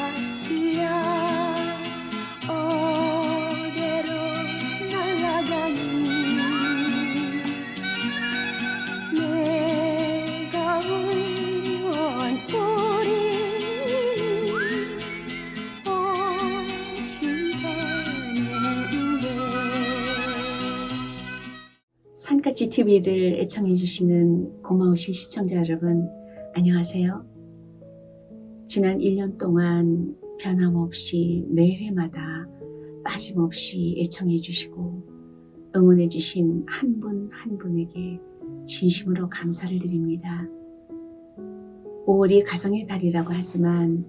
산까지야. 어디로 날아가니? 내가 울면 우리 오신다는데 산까지 TV를 애청해 주시는 고마우신 시청자 여러분, 안녕하세요. 지난 1년 동안 변함없이 매회마다 빠짐없이 애청해 주시고 응원해 주신 한분한 분에게 진심으로 감사를 드립니다. 5월이 가정의 달이라고 하지만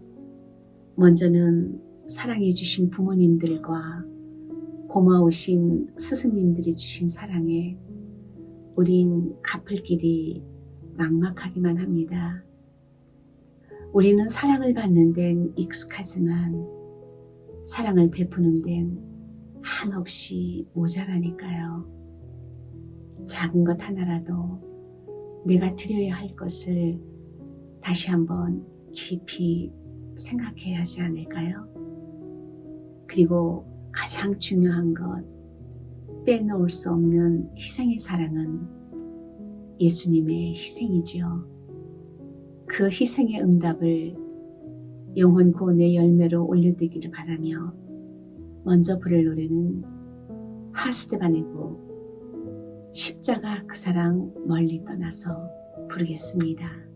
먼저는 사랑해 주신 부모님들과 고마우신 스승님들이 주신 사랑에 우린 갚을 길이 막막하기만 합니다. 우리는 사랑을 받는 데는 익숙하지만 사랑을 베푸는 데는 한없이 모자라니까요. 작은 것 하나라도 내가 드려야 할 것을 다시 한번 깊이 생각해야 하지 않을까요? 그리고 가장 중요한 것, 빼놓을 수 없는 희생의 사랑은 예수님의 희생이지요. 그 희생의 응답을 영혼 구원의 열매로 올려드기를 바라며 먼저 부를 노래는 곡 십자가 그 사랑 멀리 떠나서 부르겠습니다.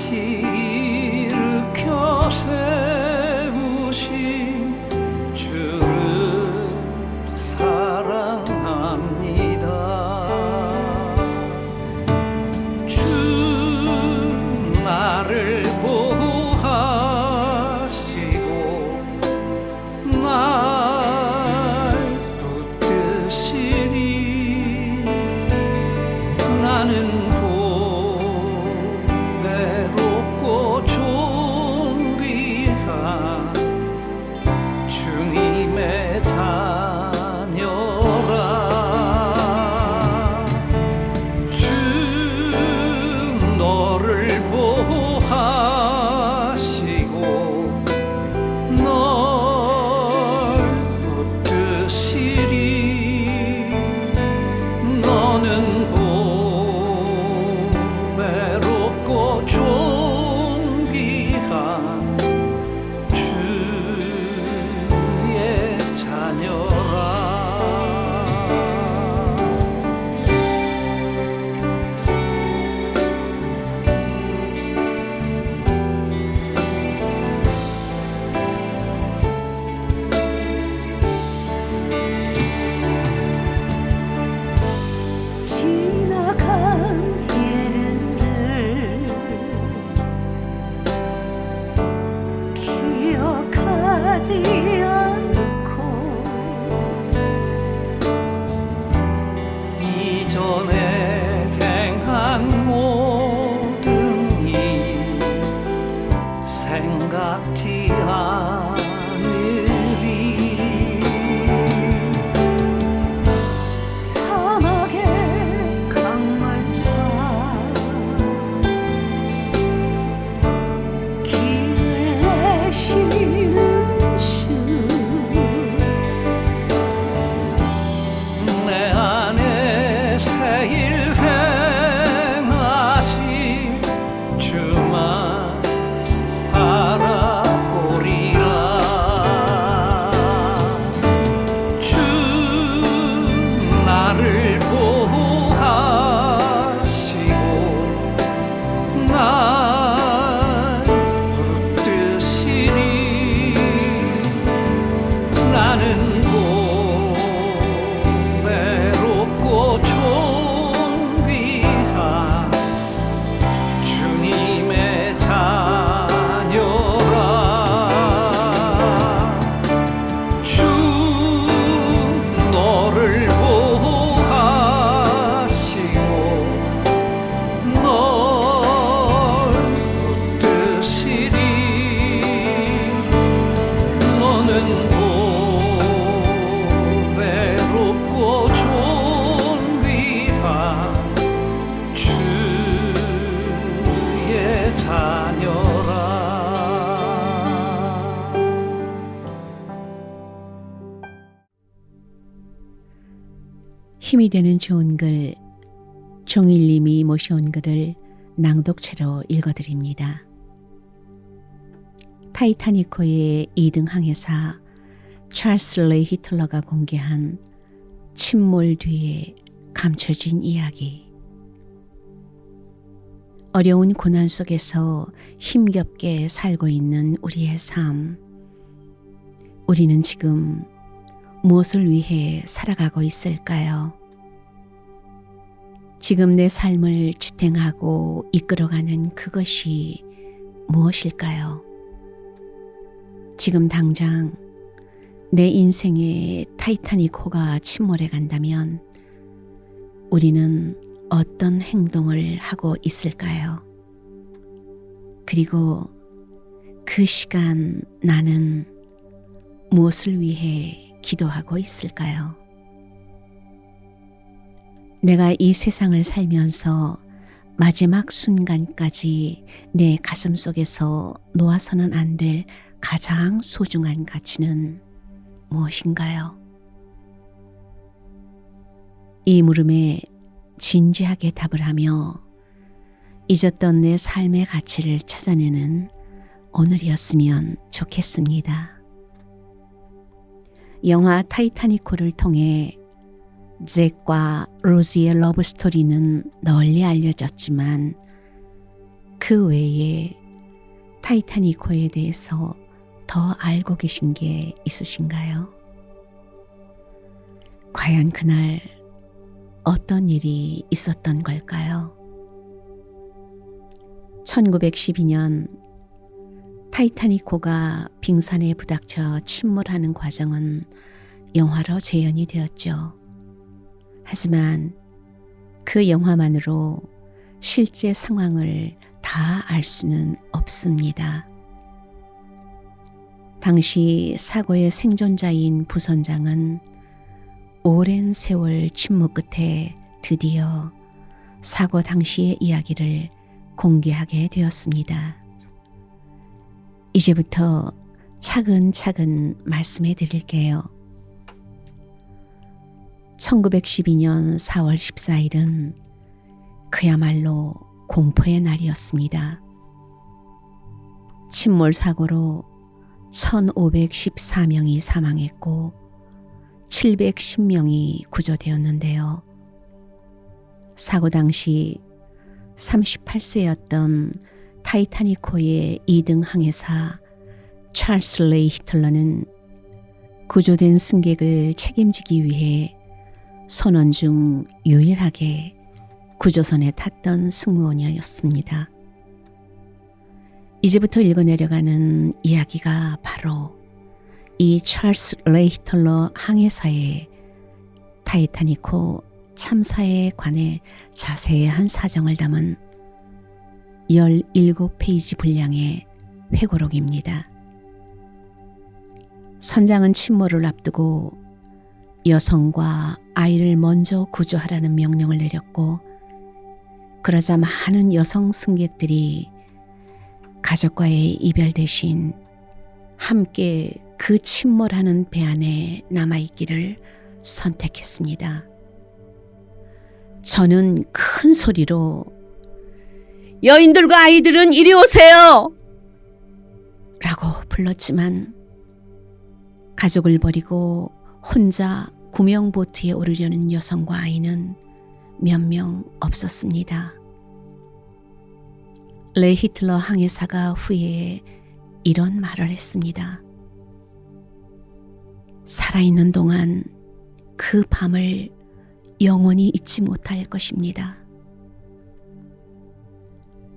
다시 일으켜 세 等 모셔온 글을 낭독체로 읽어드립니다. 타이타니코의 2등 항해사 찰스 레이 히틀러가 공개한 침몰 뒤에 감춰진 이야기 어려운 고난 속에서 힘겹게 살고 있는 우리의 삶 우리는 지금 무엇을 위해 살아가고 있을까요? 지금 내 삶을 지탱하고 이끌어가는 그것이 무엇일까요? 지금 당장 내 인생의 타이타닉 호가 침몰해 간다면 우리는 어떤 행동을 하고 있을까요? 그리고 그 시간 나는 무엇을 위해 기도하고 있을까요? 내가 이 세상을 살면서 마지막 순간까지 내 가슴 속에서 놓아서는 안 될 가장 소중한 가치는 무엇인가요? 이 물음에 진지하게 답을 하며 잊었던 내 삶의 가치를 찾아내는 오늘이었으면 좋겠습니다. 영화 타이타니코를 통해 잭과 로지의 러브 스토리는 널리 알려졌지만 그 외에 타이타니코에 대해서 더 알고 계신 게 있으신가요? 과연 그날 어떤 일이 있었던 걸까요? 1912년 타이타니코가 빙산에 부닥쳐 침몰하는 과정은 영화로 재현이 되었죠. 하지만 그 영화만으로 실제 상황을 다 알 수는 없습니다. 당시 사고의 생존자인 부선장은 오랜 세월 침묵 끝에 드디어 사고 당시의 이야기를 공개하게 되었습니다. 이제부터 차근차근 말씀해 드릴게요. 1912년 4월 14일은 그야말로 공포의 날이었습니다. 침몰 사고로 1514명이 사망했고 710명이 구조되었는데요. 사고 당시 38세였던 타이타니코의 2등 항해사 찰스 레이 히틀러는 구조된 승객을 책임지기 위해 선원 중 유일하게 구조선에 탔던 승무원이었습니다. 이제부터 읽어내려가는 이야기가 바로 이 찰스 레이 히틀러 항해사의 타이타니코 참사에 관해 자세한 사정을 담은 17페이지 분량의 회고록입니다. 선장은 침몰을 앞두고 여성과 아이를 먼저 구조하라는 명령을 내렸고 그러자 많은 여성 승객들이 가족과의 이별 대신 함께 그 침몰하는 배 안에 남아있기를 선택했습니다. 저는 큰 소리로 여인들과 아이들은 이리 오세요! 라고 불렀지만 가족을 버리고 혼자 구명보트에 오르려는 여성과 아이는 몇 명 없었습니다. 레 히틀러 항해사가 후에 이런 말을 했습니다. 살아있는 동안 그 밤을 영원히 잊지 못할 것입니다.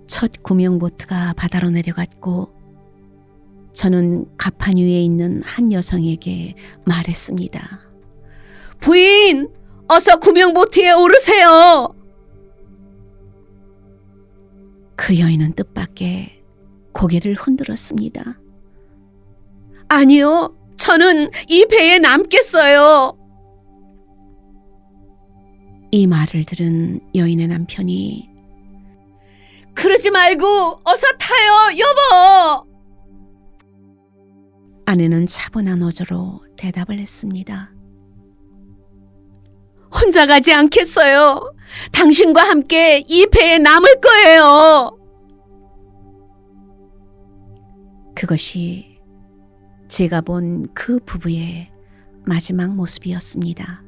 첫 구명보트가 바다로 내려갔고 저는 가판 위에 있는 한 여성에게 말했습니다. 부인, 어서 구명보트에 오르세요. 그 여인은 뜻밖의 고개를 흔들었습니다. 아니요, 저는 이 배에 남겠어요. 이 말을 들은 여인의 남편이 그러지 말고 어서 타요, 여보. 아내는 차분한 어조로 대답을 했습니다. 혼자 가지 않겠어요. 당신과 함께 이 배에 남을 거예요. 그것이 제가 본 그 부부의 마지막 모습이었습니다.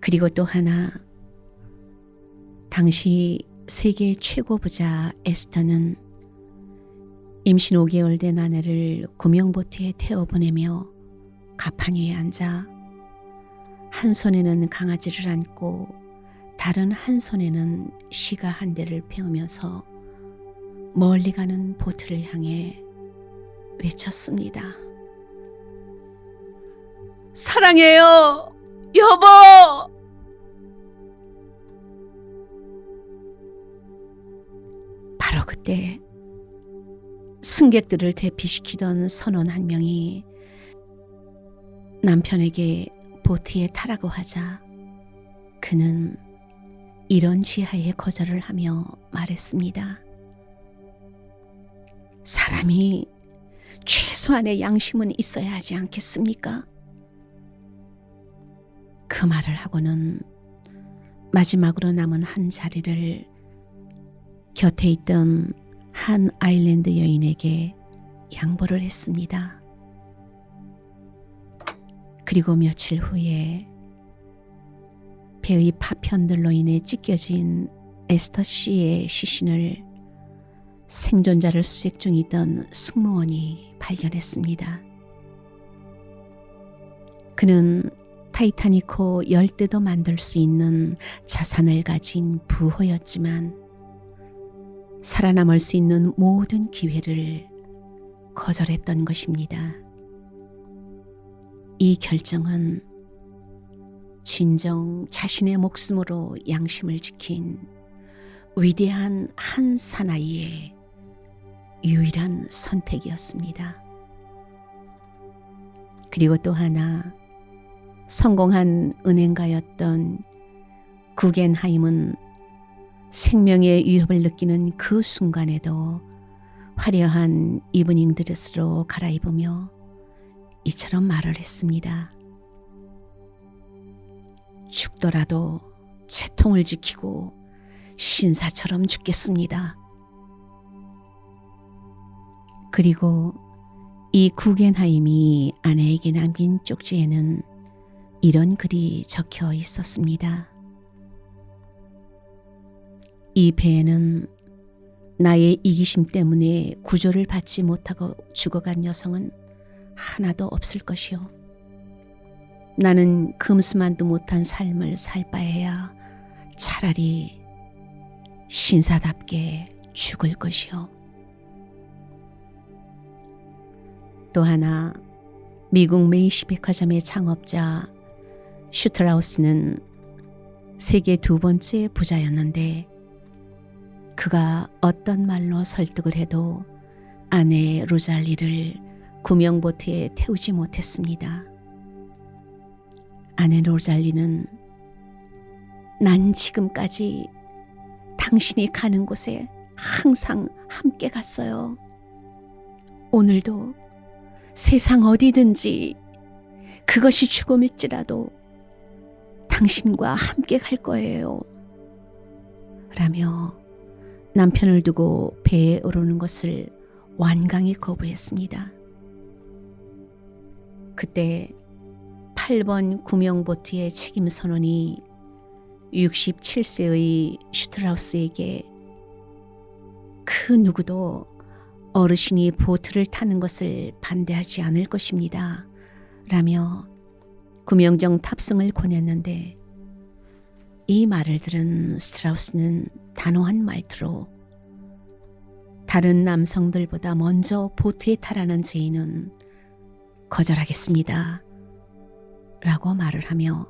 그리고 또 하나, 당시 세계 최고 부자 에스터는 임신 5개월 된 아내를 구명보트에 태워 보내며 가판 위에 앉아 한 손에는 강아지를 안고 다른 한 손에는 시가 한 대를 베으면서 멀리 가는 보트를 향해 외쳤습니다. 사랑해요, 여보. 바로 그때 승객들을 대피시키던 선원 한 명이 남편에게 보트에 타라고 하자 그는 이런 지하에 거절을 하며 말했습니다. 사람이 최소한의 양심은 있어야 하지 않겠습니까? 그 말을 하고는 마지막으로 남은 한 자리를 곁에 있던 한 아일랜드 여인에게 양보를 했습니다. 그리고 며칠 후에 배의 파편들로 인해 찢겨진 에스터 씨의 시신을 생존자를 수색 중이던 승무원이 발견했습니다. 그는 타이타니코 열대도 만들 수 있는 자산을 가진 부호였지만 살아남을 수 있는 모든 기회를 거절했던 것입니다. 이 결정은 진정 자신의 목숨으로 양심을 지킨 위대한 한 사나이의 유일한 선택이었습니다. 그리고 또 하나 성공한 은행가였던 구겐하임은 생명의 위협을 느끼는 그 순간에도 화려한 이브닝 드레스로 갈아입으며 이처럼 말을 했습니다. 죽더라도 채통을 지키고 신사처럼 죽겠습니다. 그리고 이 구겐하임이 아내에게 남긴 쪽지에는 이런 글이 적혀 있었습니다. 이 배에는 나의 이기심 때문에 구조를 받지 못하고 죽어간 여성은 하나도 없을 것이요. 나는 금수만도 못한 삶을 살 바에야 차라리 신사답게 죽을 것이요. 또 하나 미국 메이시 백화점의 창업자 슈트라우스는 세계 두 번째 부자였는데 그가 어떤 말로 설득을 해도 아내 로잘리를 구명보트에 태우지 못했습니다. 아내 로잘리는 난 지금까지 당신이 가는 곳에 항상 함께 갔어요. 오늘도 세상 어디든지 그것이 죽음일지라도 당신과 함께 갈 거예요. 라며 남편을 두고 배에 오르는 것을 완강히 거부했습니다. 그때 8번 구명보트의 책임 선원이 67세의 슈트라우스에게 그 누구도 어르신이 보트를 타는 것을 반대하지 않을 것입니다. 라며 구명정 탑승을 권했는데 이 말을 들은 스트라우스는 단호한 말투로 다른 남성들보다 먼저 보트에 타라는 제의는 거절하겠습니다. 라고 말을 하며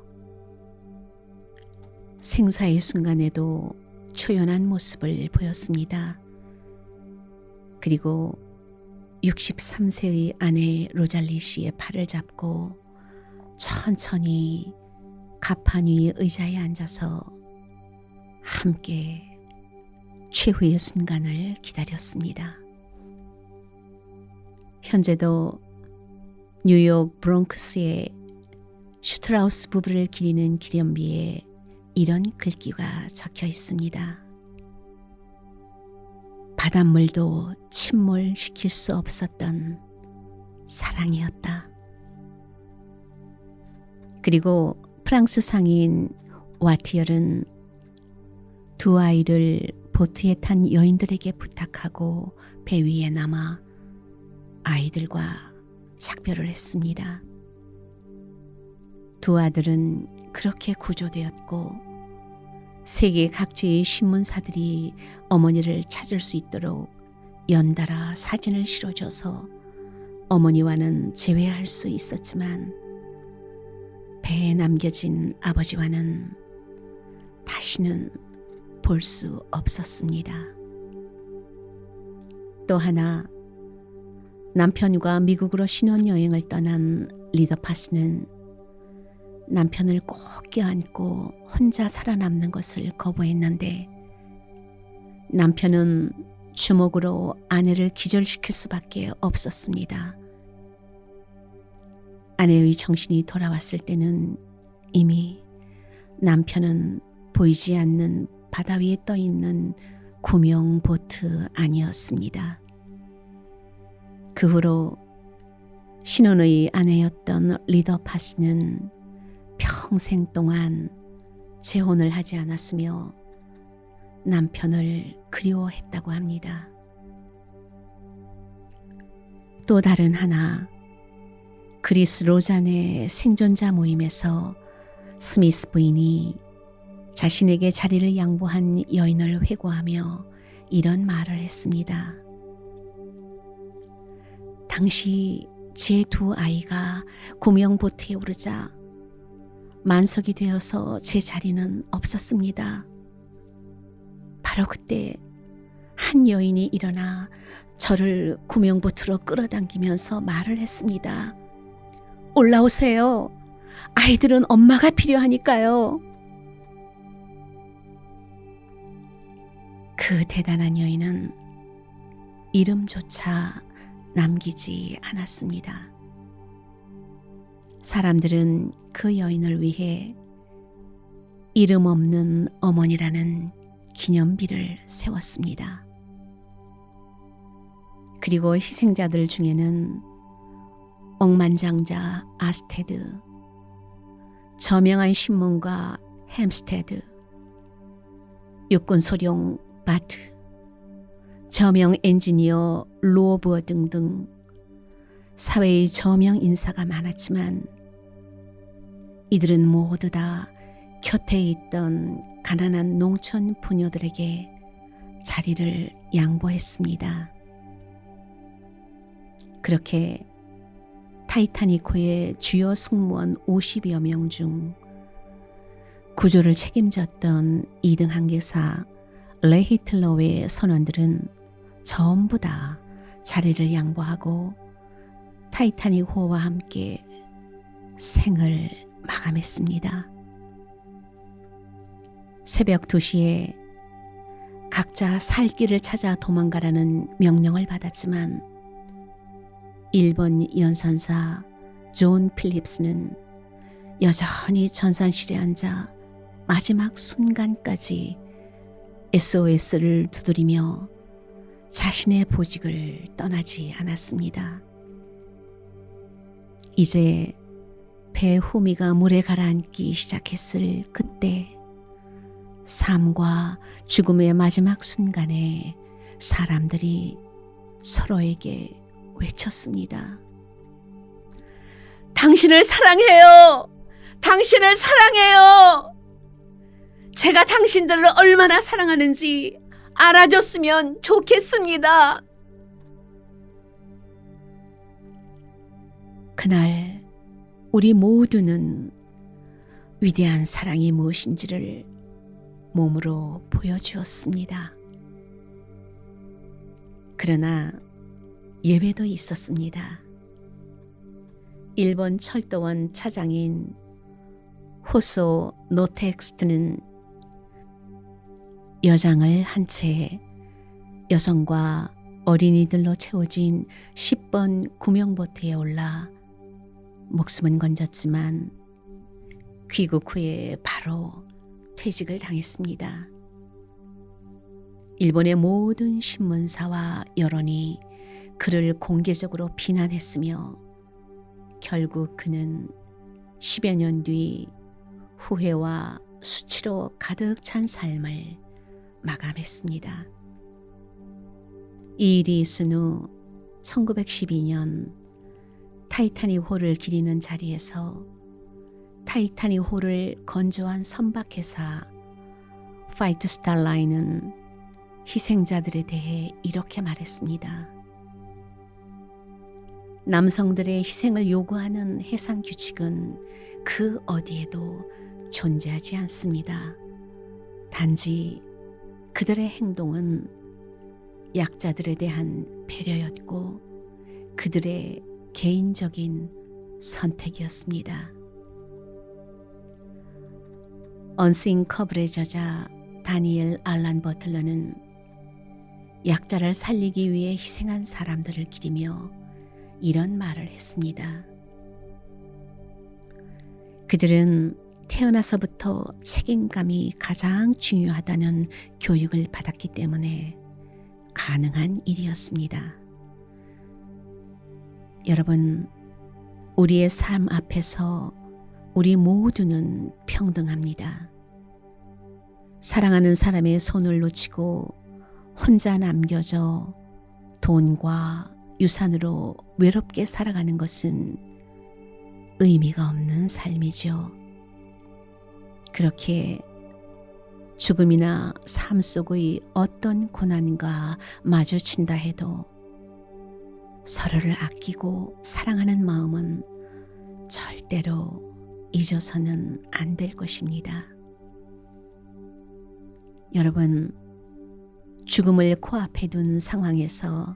생사의 순간에도 초연한 모습을 보였습니다. 그리고 63세의 아내 로잘리 씨의 팔을 잡고 천천히 가판 위 의자에 앉아서 함께 최후의 순간을 기다렸습니다. 현재도 뉴욕 브롱크스의 슈트라우스 부부를 기리는 기념비에 이런 글귀가 적혀 있습니다. 바닷물도 침몰시킬 수 없었던 사랑이었다. 그리고 프랑스 상인 와티얼은 두 아이를 보트에 탄 여인들에게 부탁하고 배 위에 남아 아이들과 작별을 했습니다. 두 아들은 그렇게 구조되었고 세계 각지의 신문사들이 어머니를 찾을 수 있도록 연달아 사진을 실어줘서 어머니와는 재회할 수 있었지만 배에 남겨진 아버지와는 다시는 볼 수 없었습니다. 또 하나 남편과 미국으로 신혼여행을 떠난 리더 파스는 남편을 꼭 껴안고 혼자 살아남는 것을 거부했는데 남편은 주먹으로 아내를 기절시킬 수밖에 없었습니다. 아내의 정신이 돌아왔을 때는 이미 남편은 보이지 않는 바다 위에 떠 있는 구명 보트 아니었습니다. 그 후로 신혼의 아내였던 리더 파스는 평생 동안 재혼을 하지 않았으며 남편을 그리워했다고 합니다. 또 다른 하나, 그리스 로잔의 생존자 모임에서 스미스 부인이 자신에게 자리를 양보한 여인을 회고하며 이런 말을 했습니다. 당시 제 두 아이가 구명보트에 오르자 만석이 되어서 제 자리는 없었습니다. 바로 그때 한 여인이 일어나 저를 구명보트로 끌어당기면서 말을 했습니다. 올라오세요. 아이들은 엄마가 필요하니까요. 그 대단한 여인은 이름조차 남기지 않았습니다. 사람들은 그 여인을 위해 이름 없는 어머니라는 기념비를 세웠습니다. 그리고 희생자들 중에는 억만장자 아스테드, 저명한 신문가 햄스테드, 육군 소령 바트, 저명 엔지니어 로버 등등 사회의 저명 인사가 많았지만 이들은 모두 다 곁에 있던 가난한 농촌 부녀들에게 자리를 양보했습니다. 그렇게 타이타니코의 주요 승무원 50여 명 중 구조를 책임졌던 2등 항계사 레히틀러의 선원들은 전부 다 자리를 양보하고 타이타닉호와 함께 생을 마감했습니다. 새벽 2시에 각자 살 길을 찾아 도망가라는 명령을 받았지만 일본 연선사 존 필립스는 여전히 전산실에 앉아 마지막 순간까지 SOS를 두드리며 자신의 보직을 떠나지 않았습니다. 이제 배 후미가 물에 가라앉기 시작했을 그때 삶과 죽음의 마지막 순간에 사람들이 서로에게 외쳤습니다. 당신을 사랑해요. 당신을 사랑해요. 제가 당신들을 얼마나 사랑하는지 알아줬으면 좋겠습니다. 그날 우리 모두는 위대한 사랑이 무엇인지를 몸으로 보여주었습니다. 그러나 예배도 있었습니다. 일본 철도원 차장인 호소 노텍스트는 여장을 한 채 여성과 어린이들로 채워진 10번 구명보트에 올라 목숨은 건졌지만 귀국 후에 바로 퇴직을 당했습니다. 일본의 모든 신문사와 여론이 그를 공개적으로 비난했으며 결국 그는 10여 년 뒤 후회와 수치로 가득 찬 삶을 마감했습니다. 이 일이 있은 후 1912년 타이타닉 호를 기리는 자리에서 타이타닉 호를 건조한 선박회사 파이트 스타라인은 희생자들에 대해 이렇게 말했습니다. 남성들의 희생을 요구하는 해상 규칙은 그 어디에도 존재하지 않습니다. 단지 그들의 행동은 약자들에 대한 배려였고 그들의 개인적인 선택이었습니다. 언싱 커블의 저자 다니엘 알란 버틀러는 약자를 살리기 위해 희생한 사람들을 기리며 이런 말을 했습니다. 그들은 태어나서부터 책임감이 가장 중요하다는 교육을 받았기 때문에 가능한 일이었습니다. 여러분, 우리의 삶 앞에서 우리 모두는 평등합니다. 사랑하는 사람의 손을 놓치고 혼자 남겨져 돈과 유산으로 외롭게 살아가는 것은 의미가 없는 삶이죠. 그렇게 죽음이나 삶 속의 어떤 고난과 마주친다 해도 서로를 아끼고 사랑하는 마음은 절대로 잊어서는 안 될 것입니다. 여러분, 죽음을 코앞에 둔 상황에서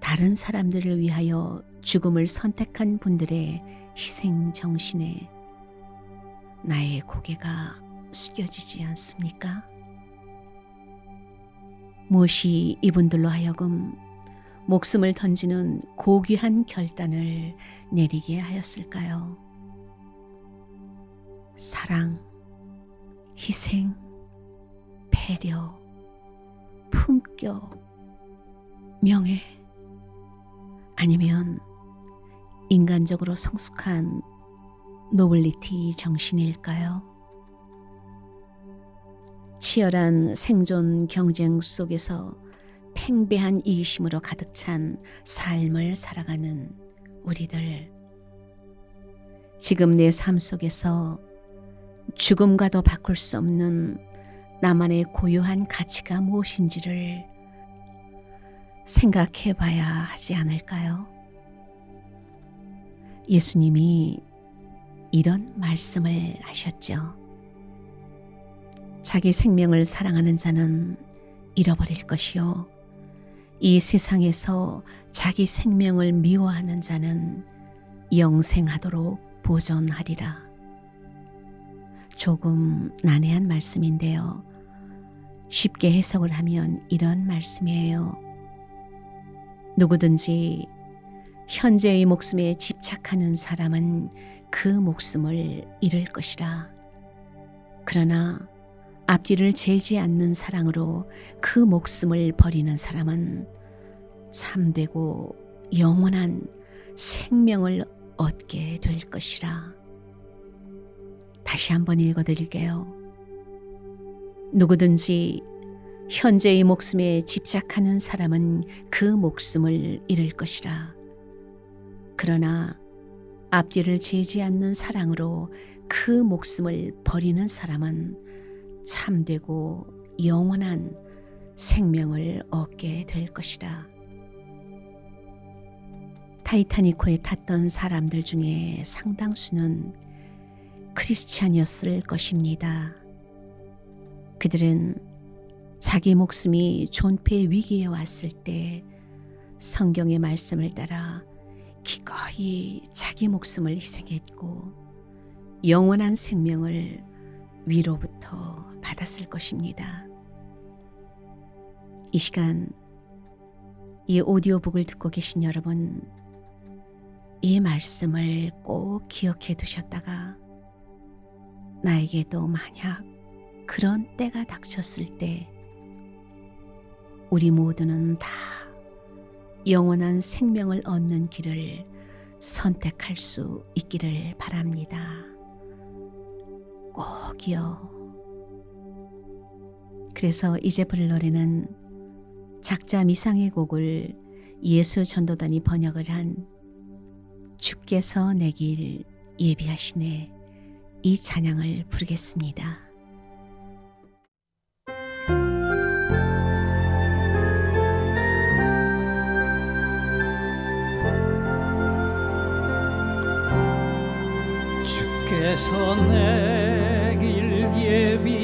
다른 사람들을 위하여 죽음을 선택한 분들의 희생 정신에 나의 고개가 숙여지지 않습니까? 무엇이 이분들로 하여금 목숨을 던지는 고귀한 결단을 내리게 하였을까요? 사랑, 희생, 배려, 품격, 명예, 아니면 인간적으로 성숙한 노블리티 정신일까요? 치열한 생존 경쟁 속에서 팽배한 이기심으로 가득 찬 삶을 살아가는 우리들. 지금 내 삶 속에서 죽음과도 바꿀 수 없는 나만의 고유한 가치가 무엇인지를 생각해 봐야 하지 않을까요? 예수님이 이런 말씀을 하셨죠. 자기 생명을 사랑하는 자는 잃어버릴 것이요. 이 세상에서 자기 생명을 미워하는 자는 영생하도록 보존하리라. 조금 난해한 말씀인데요. 쉽게 해석을 하면 이런 말씀이에요. 누구든지 현재의 목숨에 집착하는 사람은 그 목숨을 잃을 것이라. 그러나 앞뒤를 재지 않는 사랑으로 그 목숨을 버리는 사람은 참되고 영원한 생명을 얻게 될 것이라. 다시 한번 읽어드릴게요. 누구든지 현재의 목숨에 집착하는 사람은 그 목숨을 잃을 것이라. 그러나 앞뒤를 재지 않는 사랑으로 그 목숨을 버리는 사람은 참되고 영원한 생명을 얻게 될 것이라. 타이타니코에 탔던 사람들 중에 상당수는 크리스찬이었을 것입니다. 그들은 자기 목숨이 존폐 위기에 왔을 때 성경의 말씀을 따라 기꺼이 자기 목숨을 희생했고 영원한 생명을 위로부터 받았을 것입니다. 이 시간 이 오디오북을 듣고 계신 여러분, 이 말씀을 꼭 기억해 두셨다가 나에게도 만약 그런 때가 닥쳤을 때 우리 모두는 다 영원한 생명을 얻는 길을 선택할 수 있기를 바랍니다. 꼭이요. 그래서 이제 부를 노래는 작자 미상의 곡을 예수 전도단이 번역을 한 주께서 내 길 예비하시네 이 찬양을 부르겠습니다. 주께서 내길 예비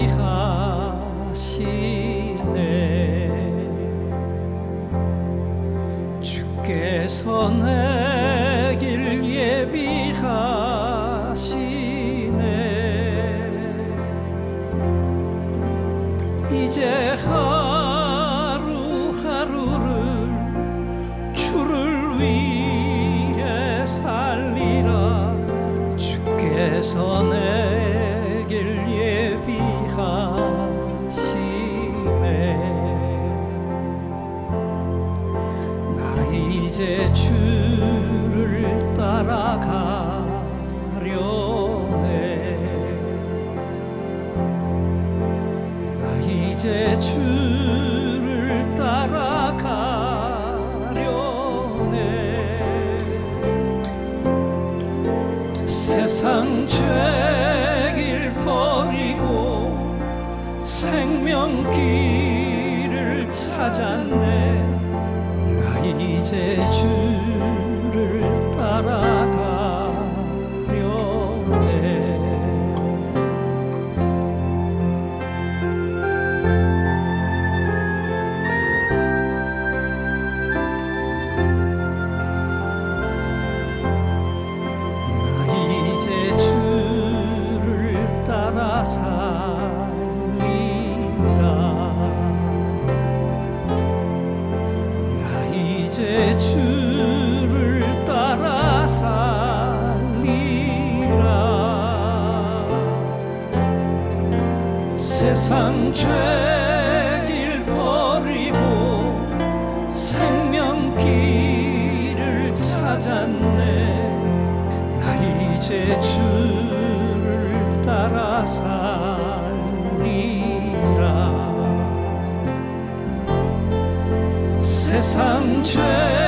길을 찾았네 세상 죄길 버리고 생명길을 찾았네. 나 이제 주를 따라 살리라. 세상 죄